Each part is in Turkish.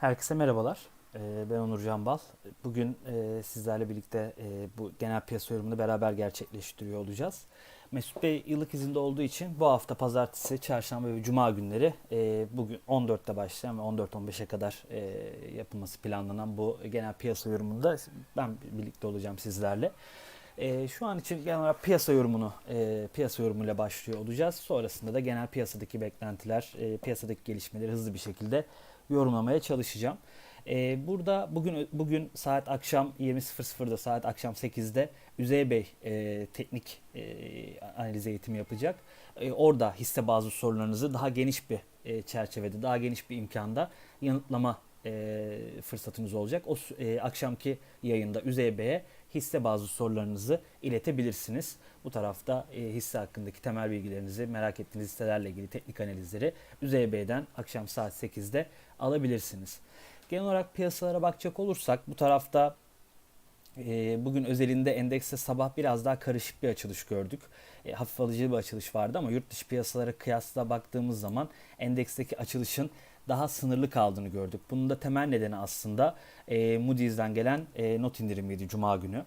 Herkese merhabalar. Ee, Ben Onur Canbal. Bugün e, sizlerle birlikte e, bu genel piyasa yorumunu beraber gerçekleştiriyor olacağız. Mesut Bey yıllık izinde olduğu için bu hafta pazartesi, çarşamba ve cuma günleri e, bugün 14'te başlayan ve 14-15'e kadar yapılması planlanan bu genel piyasa yorumunda ben birlikte olacağım sizlerle. Şu an için genel olarak piyasa yorumunu, piyasa yorumuyla başlıyor olacağız. Sonrasında da genel piyasadaki beklentiler, piyasadaki gelişmeleri hızlı bir şekilde yorumlamaya çalışacağım. Ee, burada bugün bugün saat akşam 20.00'da saat akşam 8'de Üzey Bey e, teknik e, analiz eğitimi yapacak. E, orada hisse bazı sorularınızı daha geniş bir e, çerçevede, daha geniş bir imkanda yanıtlama e, fırsatınız olacak. O e, akşamki yayında Üzey Bey'e hisse bazı sorularınızı iletebilirsiniz. Bu tarafta e, hisse hakkındaki temel bilgilerinizi, merak ettiğiniz hisselerle ilgili teknik analizleri Üzey Bey'den akşam saat 8'de alabilirsiniz. Genel olarak piyasalara bakacak olursak bu tarafta e, bugün özelinde endekste sabah biraz daha karışık bir açılış gördük. E, hafif alıcı bir açılış vardı ama yurt dışı piyasalara kıyasla baktığımız zaman endeksteki açılışın daha sınırlı kaldığını gördük. Bunun da temel nedeni aslında e, Moody's'den gelen e, not indirimiydi Cuma günü.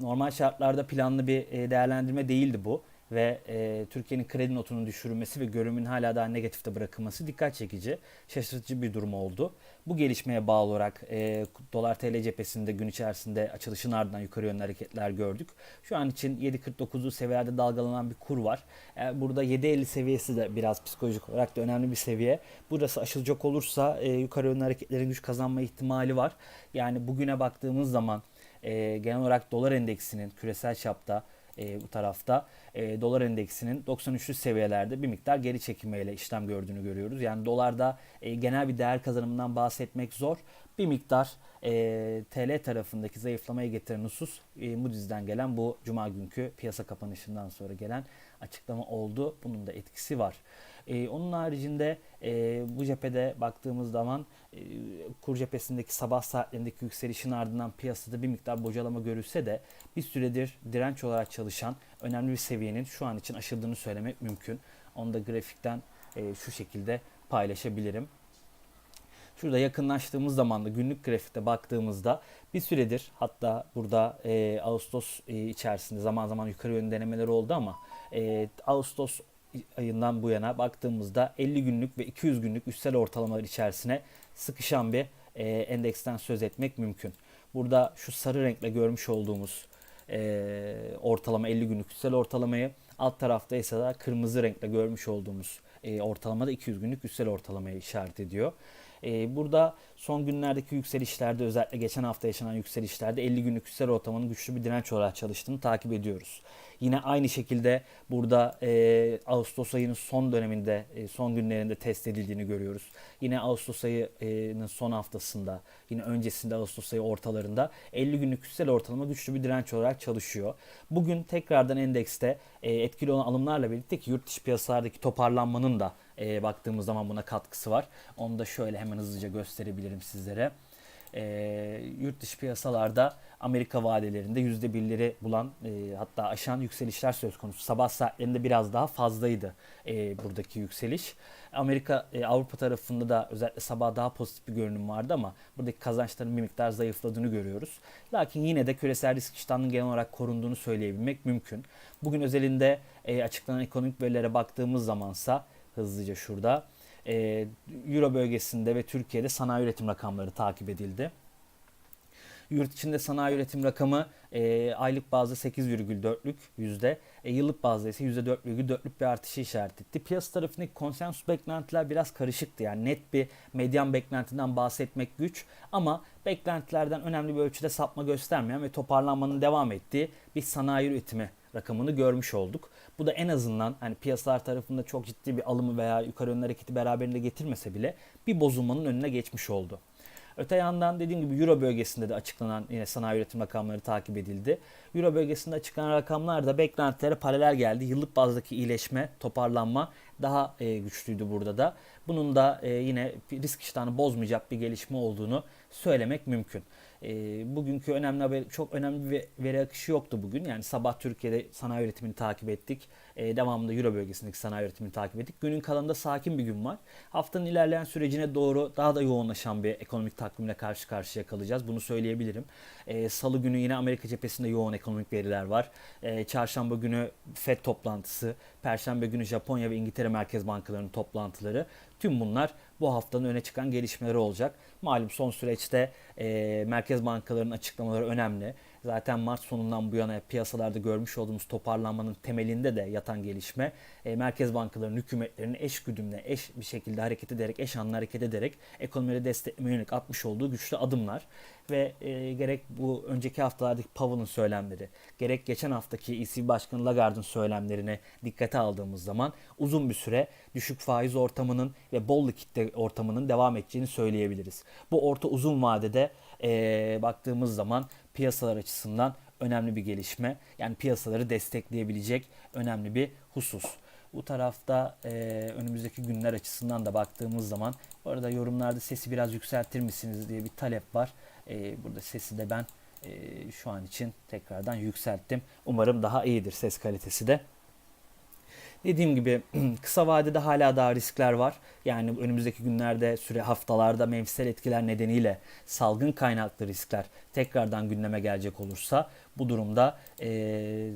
Normal şartlarda planlı bir e, değerlendirme değildi bu ve e, Türkiye'nin kredi notunun düşürülmesi ve görünümün hala daha negatifte bırakılması dikkat çekici, şaşırtıcı bir durum oldu. Bu gelişmeye bağlı olarak e, dolar TL cephesinde gün içerisinde açılışın ardından yukarı yönlü hareketler gördük. Şu an için 7.49'lu seviyelerde dalgalanan bir kur var. E, burada 7.50 seviyesi de biraz psikolojik olarak da önemli bir seviye. Burası aşılacak olursa e, yukarı yönlü hareketlerin güç kazanma ihtimali var. Yani bugüne baktığımız zaman e, genel olarak dolar endeksinin küresel çapta e, bu tarafta e, dolar endeksinin 93'lü seviyelerde bir miktar geri çekilmeyle işlem gördüğünü görüyoruz. Yani dolarda e, genel bir değer kazanımından bahsetmek zor. Bir miktar e, TL tarafındaki zayıflamaya getiren husus e, Moody's'den gelen bu cuma günkü piyasa kapanışından sonra gelen açıklama oldu. Bunun da etkisi var. E, onun haricinde e, bu cephede baktığımız zaman e, kur cephesindeki sabah saatlerindeki yükselişin ardından piyasada bir miktar bocalama görülse de bir süredir direnç olarak çalışan önemli bir seviyenin şu an için aşıldığını söylemek mümkün. Onu da grafikten e, şu şekilde paylaşabilirim. Şurada yakınlaştığımız zaman da günlük grafikte baktığımızda bir süredir hatta burada e, Ağustos e, içerisinde zaman zaman yukarı yönlü denemeler oldu ama e, Ağustos ayından bu yana baktığımızda 50 günlük ve 200 günlük üstel ortalamalar içerisine sıkışan bir e, endeksten söz etmek mümkün. Burada şu sarı renkle görmüş olduğumuz e, ortalama 50 günlük üstel ortalamayı alt tarafta ise kırmızı renkle görmüş olduğumuz e, ortalamada 200 günlük üstel ortalamayı işaret ediyor. E, burada son günlerdeki yükselişlerde özellikle geçen hafta yaşanan yükselişlerde 50 günlük üstel ortalamanın güçlü bir direnç olarak çalıştığını takip ediyoruz. Yine aynı şekilde burada e, Ağustos ayının son döneminde, e, son günlerinde test edildiğini görüyoruz. Yine Ağustos ayının son haftasında, yine öncesinde Ağustos ayı ortalarında 50 günlük üstel ortalama güçlü bir direnç olarak çalışıyor. Bugün tekrardan endekste e, etkili olan alımlarla birlikte ki yurt dışı piyasalardaki toparlanmanın da e, baktığımız zaman buna katkısı var. Onu da şöyle hemen hızlıca gösterebilirim sizlere. E, yurt dışı piyasalarda Amerika vadelerinde %1'leri bulan e, hatta aşan yükselişler söz konusu. Sabah saatlerinde biraz daha fazlaydı e, buradaki yükseliş. Amerika, e, Avrupa tarafında da özellikle sabah daha pozitif bir görünüm vardı ama buradaki kazançların bir miktar zayıfladığını görüyoruz. Lakin yine de küresel risk iştahının genel olarak korunduğunu söyleyebilmek mümkün. Bugün özelinde e, açıklanan ekonomik verilere baktığımız zamansa hızlıca şurada. E, Euro bölgesinde ve Türkiye'de sanayi üretim rakamları takip edildi. Yurt içinde sanayi üretim rakamı e, aylık bazda 8,4'lük yüzde, e, yıllık bazda ise %4,4'lük bir artışı işaret etti. Piyasa tarafındaki konsensus beklentiler biraz karışıktı. Yani net bir medyan beklentiden bahsetmek güç ama beklentilerden önemli bir ölçüde sapma göstermeyen ve toparlanmanın devam ettiği bir sanayi üretimi rakamını görmüş olduk. Bu da en azından hani piyasalar tarafında çok ciddi bir alımı veya yukarı yönlü hareketi beraberinde getirmese bile bir bozulmanın önüne geçmiş oldu. Öte yandan dediğim gibi Euro bölgesinde de açıklanan yine sanayi üretim rakamları takip edildi. Euro bölgesinde açıklanan rakamlar da beklentilere paralel geldi. Yıllık bazdaki iyileşme, toparlanma daha e, güçlüydü burada da. Bunun da e, yine risk iştahını bozmayacak bir gelişme olduğunu söylemek mümkün. E, bugünkü önemli haber, çok önemli bir veri akışı yoktu bugün. Yani sabah Türkiye'de sanayi üretimini takip ettik. E, devamında Euro bölgesindeki sanayi üretimini takip ettik. Günün kalanında sakin bir gün var. Haftanın ilerleyen sürecine doğru daha da yoğunlaşan bir ekonomik takvimle karşı karşıya kalacağız. Bunu söyleyebilirim. E, Salı günü yine Amerika cephesinde yoğun ekonomik veriler var. E, çarşamba günü FED toplantısı, Perşembe günü Japonya ve İngiltere Merkez Bankalarının toplantıları. Tüm bunlar bu haftanın öne çıkan gelişmeleri olacak. Malum son süreçte e, merkez bankalarının açıklamaları önemli. Zaten Mart sonundan bu yana piyasalarda görmüş olduğumuz toparlanmanın temelinde de yatan gelişme e, merkez bankalarının hükümetlerinin eş güdümle, eş bir şekilde hareket ederek, eş anlı hareket ederek ekonomileri desteklemeye yönelik atmış olduğu güçlü adımlar ve e, gerek bu önceki haftalardaki Powell'ın söylemleri, gerek geçen haftaki ECB Başkanı Lagarde'ın söylemlerine dikkate aldığımız zaman uzun bir süre düşük faiz ortamının ve bol likitte ortamının devam edeceğini söyleyebiliriz. Bu orta uzun vadede e, baktığımız zaman piyasalar açısından önemli bir gelişme. Yani piyasaları destekleyebilecek önemli bir husus. Bu tarafta e, önümüzdeki günler açısından da baktığımız zaman bu arada yorumlarda sesi biraz yükseltir misiniz diye bir talep var. E, burada sesi de ben e, şu an için tekrardan yükselttim. Umarım daha iyidir ses kalitesi de. Dediğim gibi kısa vadede hala daha riskler var. Yani önümüzdeki günlerde, süre haftalarda mevsimsel etkiler nedeniyle salgın kaynaklı riskler tekrardan gündeme gelecek olursa bu durumda e,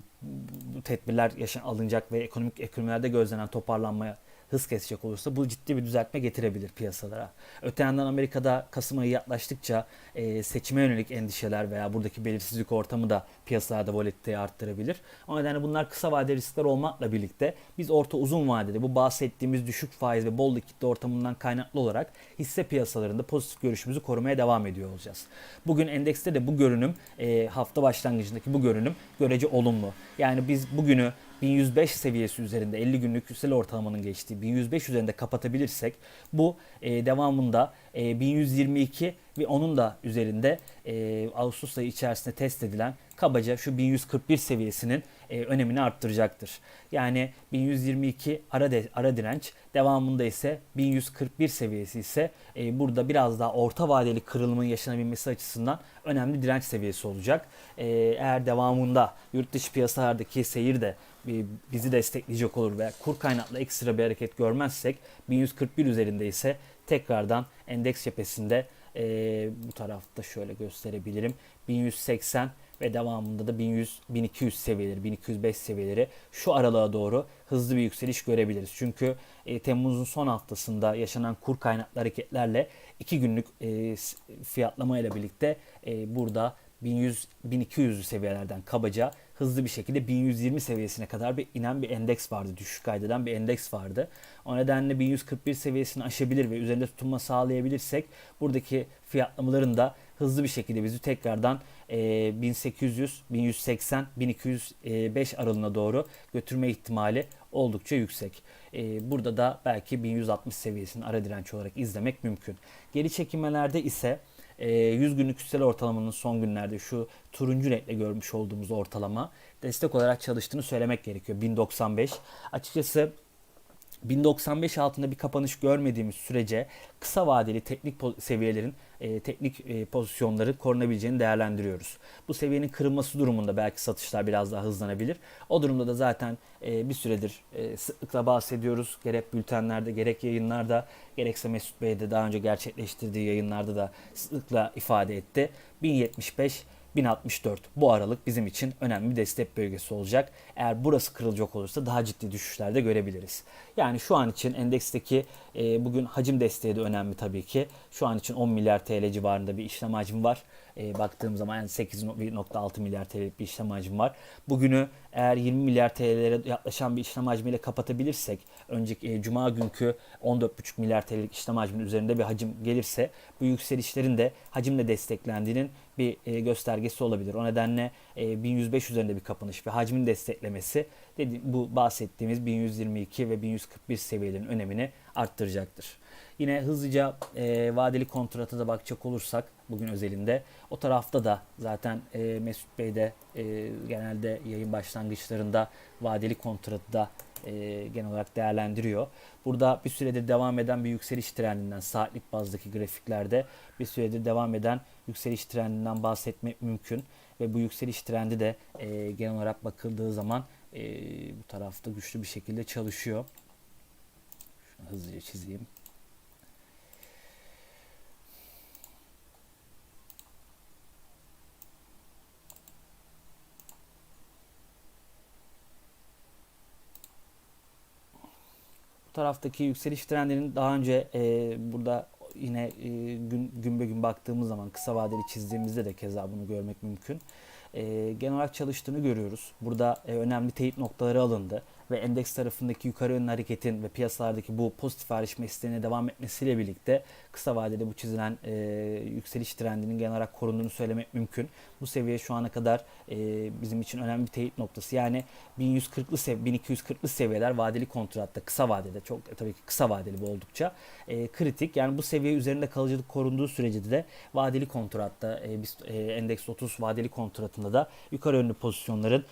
tedbirler yaşan, alınacak ve ekonomik ekonomilerde gözlenen toparlanmaya hız kesecek olursa bu ciddi bir düzeltme getirebilir piyasalara. Öte yandan Amerika'da Kasım ayı yaklaştıkça e, seçime yönelik endişeler veya buradaki belirsizlik ortamı da piyasalarda volatiliteyi arttırabilir. O nedenle bunlar kısa vadeli riskler olmakla birlikte biz orta uzun vadede bu bahsettiğimiz düşük faiz ve bol likitli ortamından kaynaklı olarak hisse piyasalarında pozitif görüşümüzü korumaya devam ediyor olacağız. Bugün endekste de bu görünüm e, hafta başlangıcındaki bu görünüm görece olumlu. Yani biz bugünü 1105 seviyesi üzerinde 50 günlük yüksel ortalamanın geçtiği 1105 üzerinde kapatabilirsek bu e, devamında e, 1122 ve onun da üzerinde e, Ağustos ayı içerisinde test edilen kabaca şu 1141 seviyesinin e, önemini arttıracaktır. Yani 1122 ara, de, ara direnç devamında ise 1141 seviyesi ise e, burada biraz daha orta vadeli kırılımın yaşanabilmesi açısından önemli direnç seviyesi olacak. E, eğer devamında yurt dışı piyasalardaki seyir de bizi destekleyecek olur veya kur kaynaklı ekstra bir hareket görmezsek 1141 üzerinde ise tekrardan endeks cephesinde e, bu tarafta şöyle gösterebilirim 1180 ve devamında da 1100 1200 seviyeleri 1205 seviyeleri şu aralığa doğru hızlı bir yükseliş görebiliriz. Çünkü e, Temmuz'un son haftasında yaşanan kur kaynaklı hareketlerle 2 günlük e, fiyatlama ile birlikte e, burada 1100 1200 seviyelerden kabaca hızlı bir şekilde 1120 seviyesine kadar bir inen bir endeks vardı. Düşük kaydeden bir endeks vardı. O nedenle 1141 seviyesini aşabilir ve üzerinde tutunma sağlayabilirsek buradaki fiyatlamaların da hızlı bir şekilde bizi tekrardan e, 1800, 1180, 1205 aralığına doğru götürme ihtimali oldukça yüksek. E, burada da belki 1160 seviyesini ara direnç olarak izlemek mümkün. Geri çekilmelerde ise 100 günlük üstel ortalamanın son günlerde şu turuncu renkle görmüş olduğumuz ortalama destek olarak çalıştığını söylemek gerekiyor. 1095. Açıkçası 1095 altında bir kapanış görmediğimiz sürece kısa vadeli teknik seviyelerin e, teknik e, pozisyonları korunabileceğini değerlendiriyoruz. Bu seviyenin kırılması durumunda belki satışlar biraz daha hızlanabilir. O durumda da zaten e, bir süredir e, sıklıkla bahsediyoruz. Gerek bültenlerde gerek yayınlarda gerekse Mesut Bey de daha önce gerçekleştirdiği yayınlarda da sıklıkla ifade etti. 1075 1064 bu aralık bizim için önemli bir destek bölgesi olacak. Eğer burası kırılacak olursa daha ciddi düşüşler de görebiliriz. Yani şu an için endeksteki e, bugün hacim desteği de önemli tabii ki. Şu an için 10 milyar TL civarında bir işlem hacmi var. E, baktığım zaman yani 8.6 milyar TL'lik bir işlem hacmi var. Bugünü eğer 20 milyar TL'lere yaklaşan bir işlem hacmiyle kapatabilirsek önceki e, cuma günkü 14,5 milyar TL'lik işlem hacminin üzerinde bir hacim gelirse bu yükselişlerin de hacimle desteklendiğinin bir e, göstergesi olabilir. O nedenle e, 1105 üzerinde bir kapanış ve hacmin desteklemesi dedi, bu bahsettiğimiz 1122 ve 1141 seviyelerin önemini arttıracaktır. Yine hızlıca e, vadeli kontrata da bakacak olursak bugün özelinde o tarafta da zaten e, Mesut Bey de e, genelde yayın başlangıçlarında vadeli kontratı da e, genel olarak değerlendiriyor. Burada bir süredir devam eden bir yükseliş trendinden saatlik bazdaki grafiklerde bir süredir devam eden yükseliş trendinden bahsetmek mümkün ve bu yükseliş trendi de e, genel olarak bakıldığı zaman e, bu tarafta güçlü bir şekilde çalışıyor. Şunu hızlıca çizeyim. Taraftaki yükseliş trendlerinin daha önce e, burada yine e, gün, gün gün baktığımız zaman kısa vadeli çizdiğimizde de keza bunu görmek mümkün. E, genel olarak çalıştığını görüyoruz. Burada e, önemli teyit noktaları alındı ve endeks tarafındaki yukarı yönlü hareketin ve piyasalardaki bu pozitif ayrışma isteğine devam etmesiyle birlikte kısa vadede bu çizilen e, yükseliş trendinin genel olarak korunduğunu söylemek mümkün. Bu seviye şu ana kadar e, bizim için önemli bir teyit noktası. Yani 1140'lı sev 1240'lı seviyeler vadeli kontratta kısa vadede çok e, tabii ki kısa vadeli bu oldukça e, kritik. Yani bu seviye üzerinde kalıcılık korunduğu sürece de vadeli kontratta e, biz e, endeks 30 vadeli kontratında da yukarı yönlü pozisyonların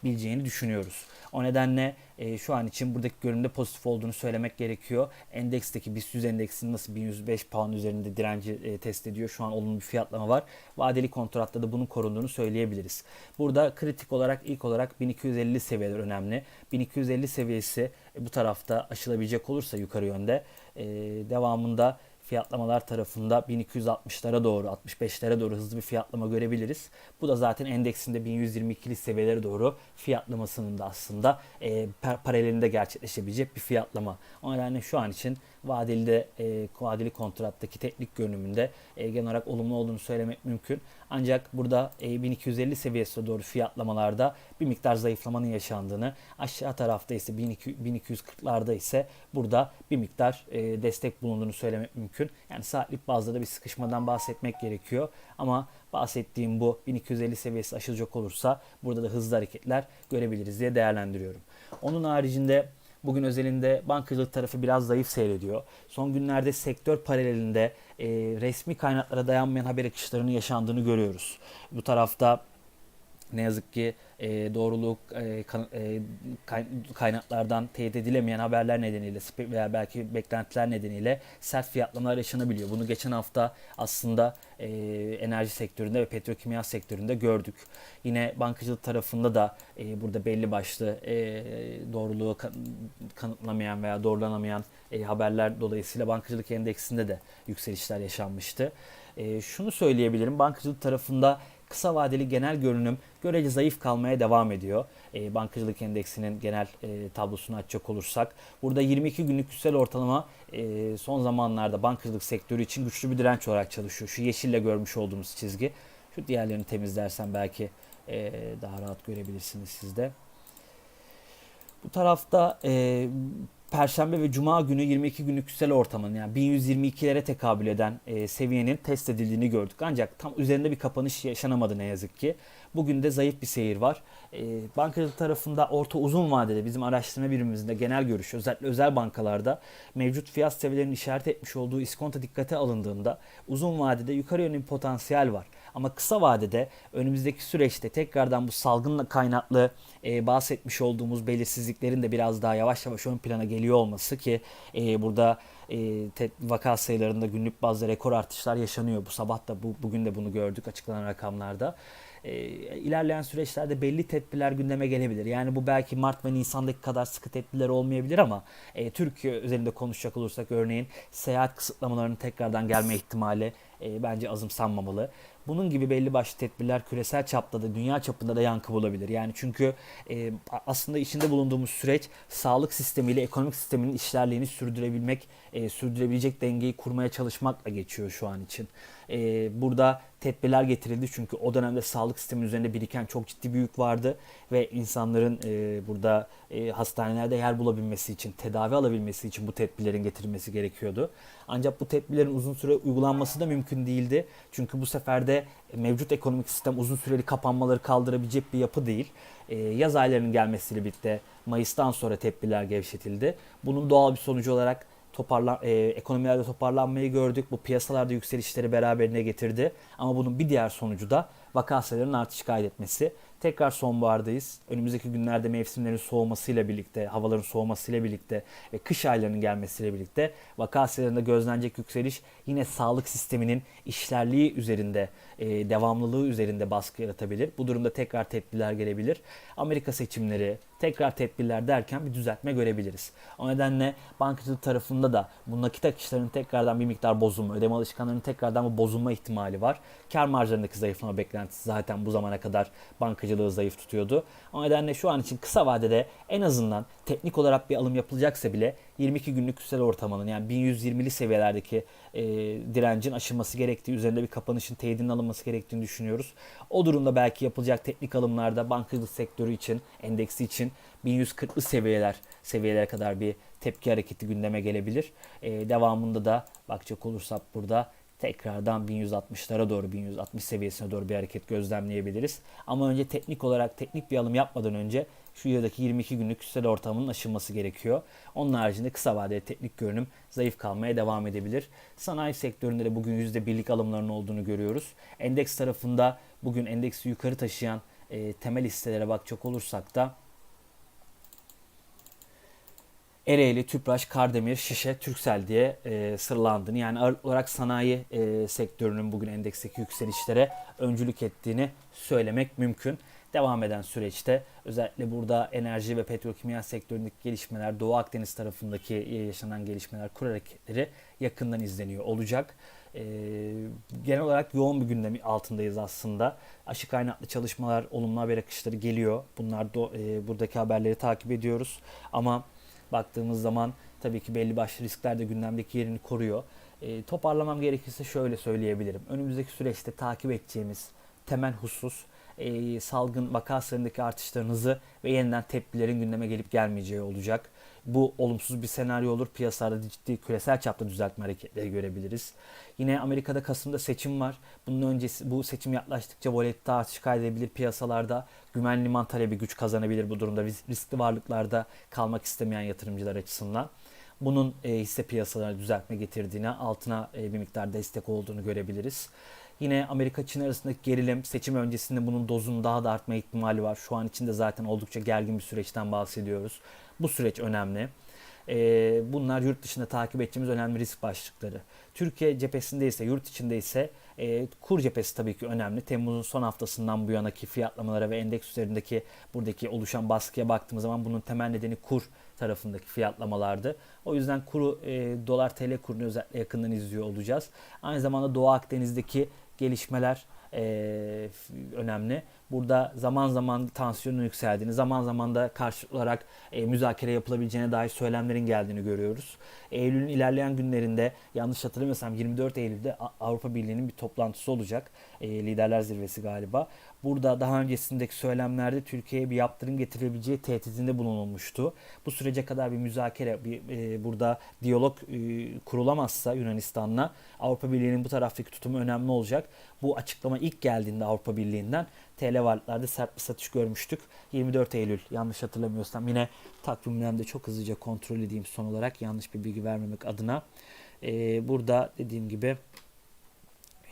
korunabileceğini düşünüyoruz. O nedenle e, şu an için buradaki görünümde pozitif olduğunu söylemek gerekiyor. Endeksteki BIST 100 endeksinin nasıl 1105 puan üzerinde direnci e, test ediyor. Şu an olumlu bir fiyatlama var. Vadeli kontratta da bunun korunduğunu söyleyebiliriz. Burada kritik olarak ilk olarak 1250 seviyeler önemli. 1250 seviyesi e, bu tarafta aşılabilecek olursa yukarı yönde e, devamında fiyatlamalar tarafında 1260'lara doğru 65'lere doğru hızlı bir fiyatlama görebiliriz. Bu da zaten endeksinde 1122'li seviyelere doğru fiyatlamasının da aslında e, paralelinde gerçekleşebilecek bir fiyatlama. O nedenle şu an için vadeli de e, vadeli kontrattaki teknik görünümünde e, genel olarak olumlu olduğunu söylemek mümkün. Ancak burada e, 1250 seviyesine doğru fiyatlamalarda bir miktar zayıflamanın yaşandığını, aşağı tarafta ise 1240'larda ise burada bir miktar e, destek bulunduğunu söylemek mümkün. Yani saatlik bazda da bir sıkışmadan bahsetmek gerekiyor. Ama bahsettiğim bu 1250 seviyesi aşılacak olursa burada da hızlı hareketler görebiliriz diye değerlendiriyorum. Onun haricinde Bugün özelinde bankacılık tarafı biraz zayıf seyrediyor. Son günlerde sektör paralelinde e, resmi kaynaklara dayanmayan haber akışlarının yaşandığını görüyoruz. Bu tarafta ne yazık ki e, doğruluk e, kan, e, kaynaklardan teyit edilemeyen haberler nedeniyle veya belki beklentiler nedeniyle sert fiyatlamalar yaşanabiliyor. Bunu geçen hafta aslında e, enerji sektöründe ve petrokimya sektöründe gördük. Yine bankacılık tarafında da e, burada belli başlı e, doğruluğu kanıtlamayan veya doğrulanamayan e, haberler dolayısıyla bankacılık endeksinde de yükselişler yaşanmıştı. E, şunu söyleyebilirim bankacılık tarafında kısa vadeli genel görünüm görece zayıf kalmaya devam ediyor. E, bankacılık endeksinin genel e, tablosunu açacak olursak. Burada 22 günlük yüksel ortalama e, son zamanlarda bankacılık sektörü için güçlü bir direnç olarak çalışıyor. Şu yeşille görmüş olduğumuz çizgi. Şu diğerlerini temizlersem belki e, daha rahat görebilirsiniz siz de. Bu tarafta e, Perşembe ve Cuma günü 22 günlük yüksel ortamın yani 1122'lere tekabül eden e, seviyenin test edildiğini gördük. Ancak tam üzerinde bir kapanış yaşanamadı ne yazık ki. Bugün de zayıf bir seyir var. E, bankacılık tarafında orta uzun vadede bizim araştırma birimimizde genel görüş özellikle özel bankalarda mevcut fiyat seviyelerinin işaret etmiş olduğu iskonto dikkate alındığında uzun vadede yukarı yönlü potansiyel var. Ama kısa vadede önümüzdeki süreçte tekrardan bu salgınla kaynaklı e, bahsetmiş olduğumuz belirsizliklerin de biraz daha yavaş yavaş ön plana geliyor olması ki e, burada e, vaka sayılarında günlük bazda rekor artışlar yaşanıyor. Bu sabah da bu, bugün de bunu gördük açıklanan rakamlarda. E, ilerleyen süreçlerde belli tedbirler gündeme gelebilir. Yani bu belki Mart ve Nisan'daki kadar sıkı tedbirler olmayabilir ama e, Türkiye özelinde konuşacak olursak örneğin seyahat kısıtlamalarının tekrardan gelme ihtimali e, bence azımsanmamalı. Bunun gibi belli başlı tedbirler küresel çapta da dünya çapında da yankı bulabilir. Yani çünkü e, aslında içinde bulunduğumuz süreç sağlık sistemiyle ekonomik sistemin işlerliğini sürdürebilmek, e, sürdürebilecek dengeyi kurmaya çalışmakla geçiyor şu an için. E, burada tedbirler getirildi çünkü o dönemde sağlık sistemi üzerinde biriken çok ciddi bir yük vardı ve insanların e, burada e, hastanelerde yer bulabilmesi için, tedavi alabilmesi için bu tedbirlerin getirilmesi gerekiyordu. Ancak bu tedbirlerin uzun süre uygulanması da mümkün değildi. Çünkü bu sefer de mevcut ekonomik sistem uzun süreli kapanmaları kaldırabilecek bir yapı değil. E, yaz aylarının gelmesiyle birlikte Mayıs'tan sonra tedbirler gevşetildi. Bunun doğal bir sonucu olarak toparlan, e, ekonomilerde toparlanmayı gördük. Bu piyasalarda yükselişleri beraberine getirdi. Ama bunun bir diğer sonucu da vaka sayılarının artış kaydetmesi. Tekrar sonbahardayız. Önümüzdeki günlerde mevsimlerin soğumasıyla birlikte, havaların soğumasıyla birlikte ve kış aylarının gelmesiyle birlikte vaka sayılarında gözlenecek yükseliş yine sağlık sisteminin işlerliği üzerinde, e, devamlılığı üzerinde baskı yaratabilir. Bu durumda tekrar tedbirler gelebilir. Amerika seçimleri, tekrar tedbirler derken bir düzeltme görebiliriz. O nedenle bankacılık tarafında da bu nakit akışlarının tekrardan bir miktar bozulma, ödeme alışkanlarının tekrardan bir bozulma ihtimali var. Kar marjlarındaki zayıflama beklentisi zaten bu zamana kadar bankacılığı zayıf tutuyordu. O nedenle şu an için kısa vadede en azından teknik olarak bir alım yapılacaksa bile 22 günlük küresel ortamının yani 1120'li seviyelerdeki e, direncin aşılması gerektiği, üzerinde bir kapanışın teyidinin alınması gerektiğini düşünüyoruz. O durumda belki yapılacak teknik alımlarda bankacılık sektörü için, endeksi için 1140'lı seviyeler, seviyelere kadar bir tepki hareketi gündeme gelebilir. E, devamında da bakacak olursak burada tekrardan 1160'lara doğru 1160 seviyesine doğru bir hareket gözlemleyebiliriz. Ama önce teknik olarak teknik bir alım yapmadan önce şu yıldaki 22 günlük küresel ortamının aşılması gerekiyor. Onun haricinde kısa vadeli teknik görünüm zayıf kalmaya devam edebilir. Sanayi sektöründe de bugün %1'lik alımların olduğunu görüyoruz. Endeks tarafında bugün endeksi yukarı taşıyan e, temel hisselere bakacak olursak da Ereğli, Tüpraş, Kardemir, Şişe, Türksel diye e, sıralandığını yani ağırlıklı olarak sanayi e, sektörünün bugün endeksteki yükselişlere öncülük ettiğini söylemek mümkün. Devam eden süreçte özellikle burada enerji ve petrokimya sektöründeki gelişmeler, Doğu Akdeniz tarafındaki yaşanan gelişmeler, kur hareketleri yakından izleniyor olacak. E, genel olarak yoğun bir gündem altındayız aslında. Aşı kaynaklı çalışmalar, olumlu haber akışları geliyor. Bunlar da, e, buradaki haberleri takip ediyoruz. Ama baktığımız zaman tabii ki belli başlı riskler de gündemdeki yerini koruyor. E, toparlamam gerekirse şöyle söyleyebilirim. Önümüzdeki süreçte takip edeceğimiz temel husus e, salgın vaka sayısındaki artışların ve yeniden tepkilerin gündeme gelip gelmeyeceği olacak. Bu olumsuz bir senaryo olur. Piyasalarda ciddi küresel çapta düzeltme hareketleri görebiliriz. Yine Amerika'da Kasım'da seçim var. Bunun öncesi bu seçim yaklaştıkça volatilite artış kaydedebilir piyasalarda. Güvenli liman talebi güç kazanabilir bu durumda riskli varlıklarda kalmak istemeyen yatırımcılar açısından. Bunun e, hisse piyasalarına düzeltme getirdiğine, altına e, bir miktar destek olduğunu görebiliriz. Yine Amerika-Çin arasındaki gerilim seçim öncesinde bunun dozunun daha da artma ihtimali var. Şu an içinde zaten oldukça gergin bir süreçten bahsediyoruz. Bu süreç önemli. Ee, bunlar yurt dışında takip edeceğimiz önemli risk başlıkları. Türkiye cephesinde ise yurt içinde ise e, kur cephesi tabii ki önemli. Temmuz'un son haftasından bu yanaki fiyatlamalara ve endeks üzerindeki buradaki oluşan baskıya baktığımız zaman bunun temel nedeni kur tarafındaki fiyatlamalardı. O yüzden kuru e, dolar TL kurunu özellikle yakından izliyor olacağız. Aynı zamanda Doğu Akdeniz'deki gelişmeler e, önemli. Burada zaman zaman tansiyonun yükseldiğini, zaman zaman da karşılıklı olarak e, müzakere yapılabileceğine dair söylemlerin geldiğini görüyoruz. Eylül'ün ilerleyen günlerinde yanlış hatırlamıyorsam 24 Eylül'de Avrupa Birliği'nin bir toplantısı olacak. E, liderler zirvesi galiba. Burada daha öncesindeki söylemlerde Türkiye'ye bir yaptırım getirebileceği tehditinde bulunulmuştu. Bu sürece kadar bir müzakere, bir e, burada diyalog e, kurulamazsa Yunanistan'la Avrupa Birliği'nin bu taraftaki tutumu önemli olacak. Bu açıklama ilk geldiğinde Avrupa Birliği'nden TL varlıklarda sert bir satış görmüştük. 24 Eylül yanlış hatırlamıyorsam yine takvimden de çok hızlıca kontrol edeyim son olarak yanlış bir bilgi vermemek adına. Ee, burada dediğim gibi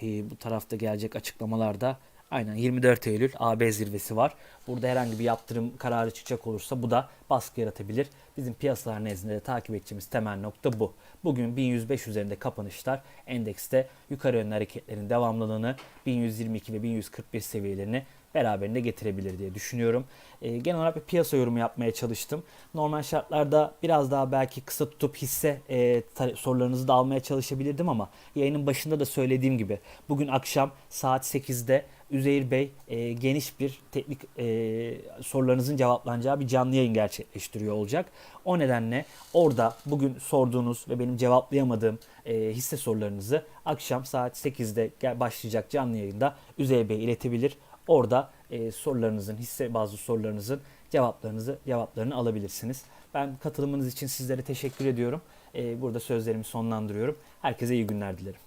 e, bu tarafta gelecek açıklamalarda Aynen 24 Eylül AB zirvesi var. Burada herhangi bir yaptırım kararı çıkacak olursa bu da baskı yaratabilir. Bizim piyasalar nezdinde takip edeceğimiz temel nokta bu. Bugün 1105 üzerinde kapanışlar endekste yukarı yönlü hareketlerin devamlılığını 1122 ve 1141 seviyelerini beraberinde getirebilir diye düşünüyorum. E, genel olarak bir piyasa yorumu yapmaya çalıştım. Normal şartlarda biraz daha belki kısa tutup hisse e, sorularınızı da almaya çalışabilirdim ama yayının başında da söylediğim gibi bugün akşam saat 8'de Üzeyir Bey e, geniş bir teknik e, sorularınızın cevaplanacağı bir canlı yayın gerçekleştiriyor olacak. O nedenle orada bugün sorduğunuz ve benim cevaplayamadığım e, hisse sorularınızı akşam saat 8'de başlayacak canlı yayında Üzeyir Bey iletebilir. Orada e, sorularınızın, hisse bazı sorularınızın cevaplarınızı cevaplarını alabilirsiniz. Ben katılımınız için sizlere teşekkür ediyorum. E, burada sözlerimi sonlandırıyorum. Herkese iyi günler dilerim.